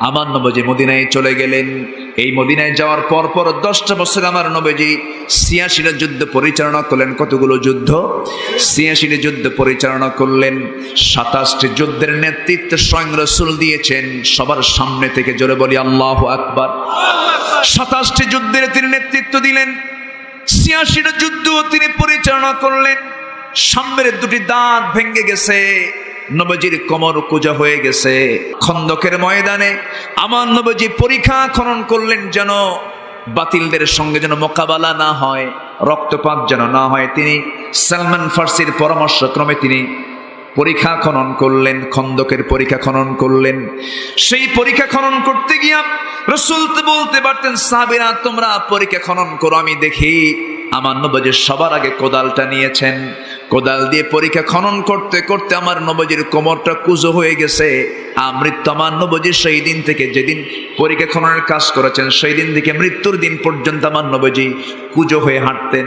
আমার নবজি মদিনায় চলে গেলেন। এই মদিনায় যাওয়ার পর পর দশটা বছর আমার নবজি ছিয়াশিটা যুদ্ধ পরিচালনা করলেন। কতগুলো যুদ্ধ? ছিয়াশিটি যুদ্ধ পরিচালনা করলেন। সাতাশটি যুদ্ধের নেতৃত্ব স্বয়ং রসুল দিয়েছেন। সবার সামনে থেকে জোরে বলি, আল্লাহ আকবার। সাতাশটি যুদ্ধের তিনি নেতৃত্ব দিলেন। ছিয়াশিটা যুদ্ধ তিনি পরিচালনা করলেন। সামনের দুটি দাঁত ভেঙে গেছে। নবজির কোমর কুজা হয়ে গেছে। খন্দকের ময়দানে আমার নবজি পরীক্ষা খনন করলেন যেন বাতিলদের সঙ্গে যেন মোকাবেলা না হয়, রক্তপাত যেন না হয়। তিনি সালমান ফার্সির পরামর্শক্রমে তিনি পরীক্ষা খনন করলেন, খন্দকের পরীক্ষা খনন করলেন। সেই পরীক্ষা খনন করতে গিয়া রসুল বলতে পারতেন, সাহাবিরা, তোমরা পরীক্ষা খনন করো, আমি দেখি আমার নবজির সবার আগে কোদালটা নিয়েছেন। কোদাল দিয়ে পরীক্ষা খনন করতে করতে আমার নবজির কোমরটা কুজো হয়ে গেছে। আমৃত্যু আমার নবজির সেই দিন থেকে যেদিন পরীক্ষা খননের কাজ করেছেন, সেই দিন থেকে মৃত্যুর দিন পর্যন্ত আমার নবজি কুজো হয়ে হাঁটতেন।